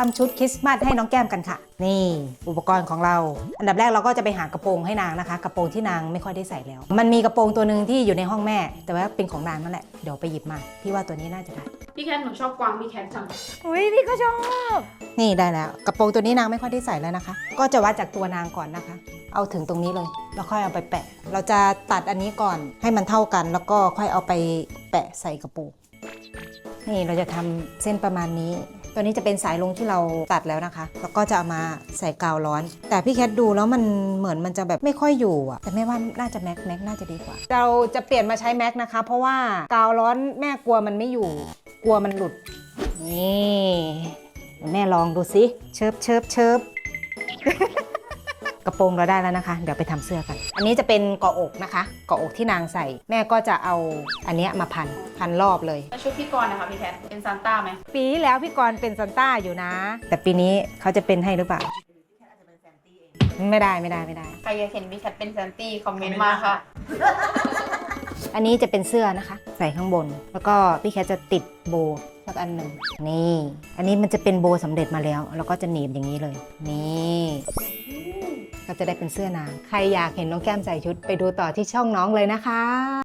ทำชุดคริสต์มาสให้น้องแก้มกันค่ะ นี่อุปกรณ์ของเรา อันดับแรกเราก็จะไปหากระโปรงให้นางนะคะ กระโปรงที่นางไม่ค่อยได้ใส่แล้ว มันมีกระโปรงตัวหนึ่งที่อยู่ในห้องแม่ แต่ว่าเป็นของนางนั่นแหละเดี๋ยวไปหยิบมาพี่ว่าตัวนี้น่าจะได้พี่แคทหนูชอบกวางพี่แคทจังอุ้ยพี่ก็ชอบนี่ได้แล้ว กระโปรงตัวนี้นางไม่ค่อยได้ใส่แล้วนะคะ ก็จะวัดจากตัวนางก่อนนะคะ เอาถึงตรงนี้เลยแล้วค่อยเอาไปแปะ เราจะตัดอันนี้ก่อนให้มันเท่ากัน แล้วก็ค่อยเอาไปแปะใส่กระโปรงนี่เราจะทำเส้นประมาณนี้ ตัวนี้จะเป็นสายลงที่เราตัดแล้วนะคะ แล้วก็จะเอามาใส่กาวร้อน แต่พี่แคทดูแล้วมันเหมือนมันจะแบบไม่ค่อยอยู่อะแต่แม่ว่าน่าจะแม็กแม็กน่าจะดีกว่า เราจะเปลี่ยนมาใช้แม็กนะคะ เพราะว่ากาวร้อนแม่กลัวมันไม่อยู่ กลัวมันหลุด นี่ แม่ลองดูสิเชิบเชิบเชิบ กระโปรงเราได้แล้วนะคะ เดี๋ยวไปทำเสื้อกัน อันนี้จะเป็นเกาะอกนะคะ เกาะอกที่นางใส่ แม่ก็จะเอาอันเนี้ยมาพัน พันรอบเลยแล้วชุดพี่กรณ์นะคะพี่แคทเป็นซานต้าไหมปีที่แล้วพี่กรณ์เป็นซันต้าอยู่นะ แต่ปีนี้เขาจะเป็นให้หรือเปล่าไม่ได้ไม่ได้ไม่ได้ ใครอยากเห็นพี่แคทเป็นซานตี้คอมเมนต์มาค่ะ อันนี้จะเป็นเสื้อนะคะ ใส่ข้างบน แล้วก็พี่แคทจะติดโบว์สักอันหนึ่งนี่ อันนี้มันจะเป็นโบว์สำเร็จมาแล้ว แล้วก็จะหนีบอย่างนี้เลย นี่ ก็จะได้เป็นเสื้อนาง ใครอยากเห็นน้องแก้มใส่ชุดไปดูต่อที่ช่องน้องเลยนะคะ